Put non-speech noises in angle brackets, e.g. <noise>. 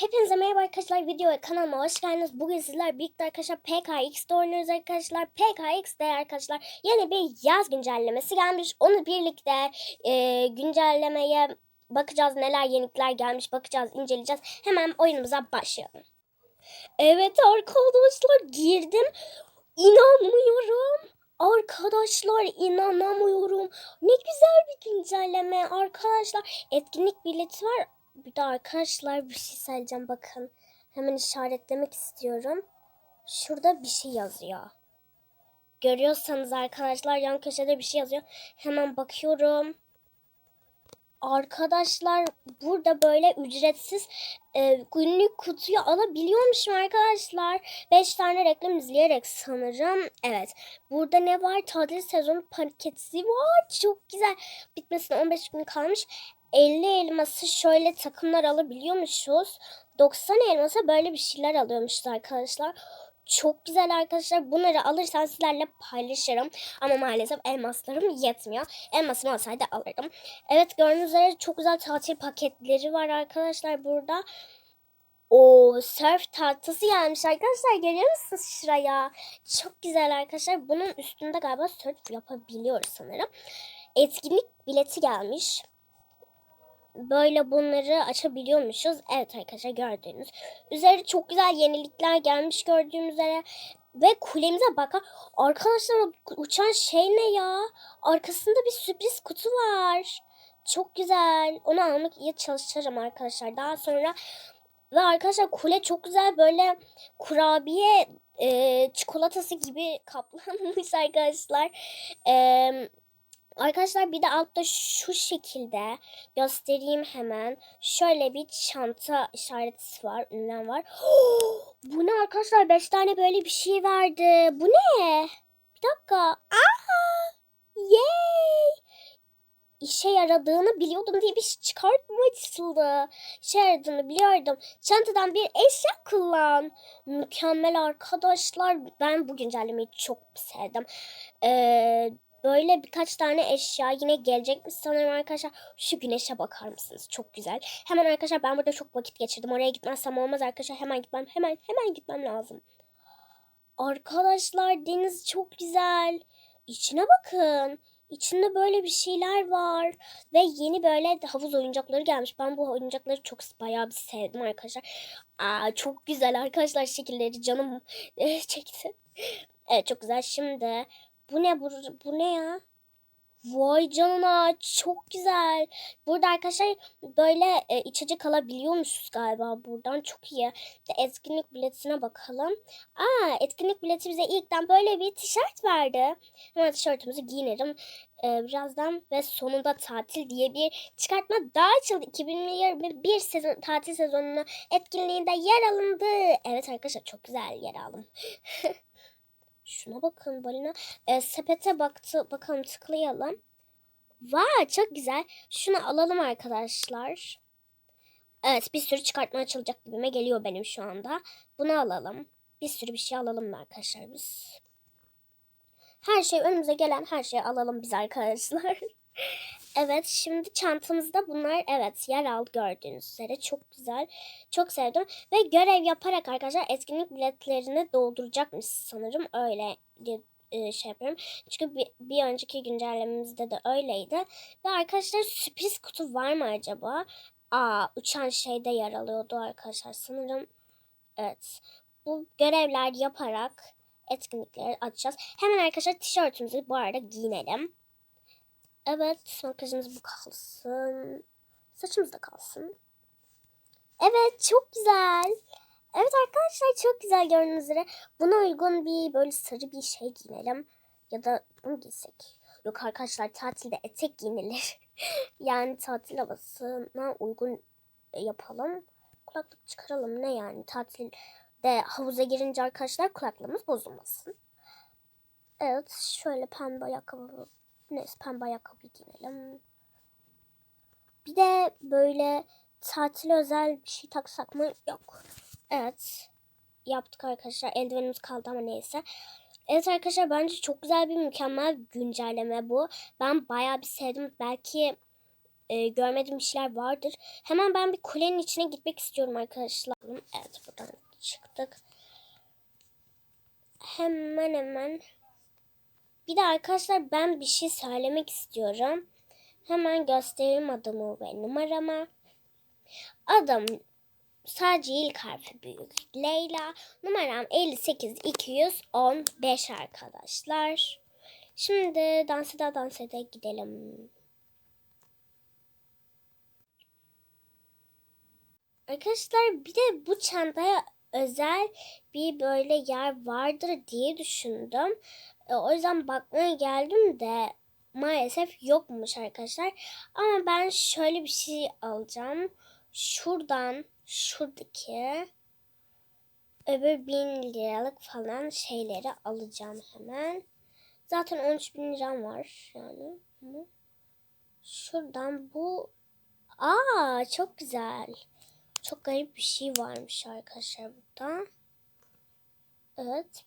Hepinize merhaba arkadaşlar. Video kanalıma hoş geldiniz. Bugün sizler birlikte arkadaşlar PKX'de oynuyoruz arkadaşlar. PKX'de arkadaşlar yeni bir yaz güncellemesi gelmiş. Onu birlikte e, güncellemeye bakacağız. Neler yenilikler gelmiş bakacağız, inceleyeceğiz. Hemen oyunumuza başlayalım. Evet arkadaşlar girdim. İnanmıyorum. Arkadaşlar inanamıyorum. Ne güzel bir güncelleme arkadaşlar. Etkinlik bileti var. Bir de arkadaşlar bir şey söyleyeceğim bakın. Hemen işaretlemek istiyorum. Şurada bir şey yazıyor. Görüyorsanız arkadaşlar yan köşede bir şey yazıyor. Hemen bakıyorum. Arkadaşlar burada böyle ücretsiz e, günlük kutuyu alabiliyormuşum arkadaşlar. 5 tane reklam izleyerek sanırım. Evet. Burada ne var? Tatil sezonu paketi var. Çok güzel. Bitmesine 15 gün kalmış. 50 elması şöyle takımlar alabiliyormuşuz. 90 elmasa böyle bir şeyler alıyormuşuz arkadaşlar. Çok güzel arkadaşlar. Bunları alırsan sizlerle paylaşırım. Ama maalesef elmaslarım yetmiyor. Elmasım olsaydı alırdım. Evet gördüğünüz üzere çok güzel tatil paketleri var arkadaşlar burada. O surf tahtası gelmiş arkadaşlar. Görüyor musunuz şuraya? Çok güzel arkadaşlar. Bunun üstünde galiba surf yapabiliyoruz sanırım. Etkinlik bileti gelmiş böyle bunları açabiliyormuşuz. Evet arkadaşlar gördüğünüz. Üzeri çok güzel yenilikler gelmiş gördüğünüz üzere. Ve kulemize bakın. Arkadaşlar uçan şey ne ya? Arkasında bir sürpriz kutu var. Çok güzel. Onu almak iyi çalışırım arkadaşlar. Daha sonra ve arkadaşlar kule çok güzel böyle kurabiye e, çikolatası gibi <laughs> kaplanmış arkadaşlar. Eee Arkadaşlar bir de altta şu şekilde göstereyim hemen. Şöyle bir çanta işareti var. Ünlem var. <gasps> Bu ne arkadaşlar? 5 tane böyle bir şey verdi. Bu ne? Bir dakika. Aa! Yay! İşe yaradığını biliyordum diye bir şey çıkartmıştı. İşe yaradığını biliyordum. Çantadan bir eşya kullan. Mükemmel arkadaşlar. Ben bu güncellemeyi çok sevdim. Eee Böyle birkaç tane eşya yine gelecek mi sanırım arkadaşlar. Şu güneşe bakar mısınız? Çok güzel. Hemen arkadaşlar ben burada çok vakit geçirdim. Oraya gitmezsem olmaz arkadaşlar. Hemen gitmem hemen hemen gitmem lazım. Arkadaşlar deniz çok güzel. İçine bakın. İçinde böyle bir şeyler var. Ve yeni böyle havuz oyuncakları gelmiş. Ben bu oyuncakları çok bayağı bir sevdim arkadaşlar. Aa, çok güzel arkadaşlar şekilleri canım çekti. Evet çok güzel. Şimdi bu ne bu, bu ne ya? Vay canına çok güzel. Burada arkadaşlar böyle e, içecek alabiliyormuşuz galiba buradan çok iyi. De etkinlik biletine bakalım. Aa etkinlik bileti bize ilkten böyle bir tişört verdi. Hemen tişörtümüzü giyinelim. E, birazdan ve sonunda tatil diye bir çıkartma daha açıldı. 2021 sezon, tatil sezonunu etkinliğinde yer alındı. Evet arkadaşlar çok güzel yer aldım. <laughs> Şuna bakın balina. E, sepete baktı. Bakalım tıklayalım. Vay çok güzel. Şunu alalım arkadaşlar. Evet bir sürü çıkartma açılacak gibime geliyor benim şu anda. Bunu alalım. Bir sürü bir şey alalım arkadaşlar biz. Her şey önümüze gelen her şeyi alalım biz arkadaşlar. <laughs> Evet şimdi çantamızda bunlar evet yer aldı gördüğünüz üzere çok güzel. Çok sevdim ve görev yaparak arkadaşlar etkinlik biletlerini dolduracakmış sanırım öyle e, şey yapıyorum. Çünkü bir, bir önceki güncellememizde de öyleydi. Ve arkadaşlar sürpriz kutu var mı acaba? Aa uçan şeyde yer alıyordu arkadaşlar sanırım. Evet. Bu görevler yaparak etkinlikleri açacağız. Hemen arkadaşlar tişörtümüzü bu arada giyinelim. Evet makyajımız bu kalsın. Saçımız da kalsın. Evet çok güzel. Evet arkadaşlar çok güzel gördüğünüz üzere. Buna uygun bir böyle sarı bir şey giyinelim. Ya da bunu giysek. Yok arkadaşlar tatilde etek giyinilir. <laughs> yani tatil havasına uygun yapalım. Kulaklık çıkaralım ne yani tatilde havuza girince arkadaşlar kulaklığımız bozulmasın. Evet şöyle pembe ayakkabı Neyse pembe ayakkabı giyinelim. Bir de böyle tatil özel bir şey taksak mı? Yok. Evet. Yaptık arkadaşlar. Eldivenimiz kaldı ama neyse. Evet arkadaşlar bence çok güzel bir mükemmel güncelleme bu. Ben bayağı bir sevdim. Belki e, görmediğim bir şeyler vardır. Hemen ben bir kulenin içine gitmek istiyorum arkadaşlar. Evet buradan çıktık. Hemen hemen. Bir de arkadaşlar ben bir şey söylemek istiyorum. Hemen göstereyim adımı ve numaramı. Adım sadece ilk harfi büyük. Leyla. Numaram 58 215 arkadaşlar. Şimdi dans ede dans ede gidelim. Arkadaşlar bir de bu çantaya özel bir böyle yer vardır diye düşündüm. E, O yüzden bakmaya geldim de maalesef yokmuş arkadaşlar. Ama ben şöyle bir şey alacağım. Şuradan şuradaki öbür bin liralık falan şeyleri alacağım hemen. Zaten 13 bin liram var yani. Şuradan bu... Aa çok güzel. Çok garip bir şey varmış arkadaşlar burada. Evet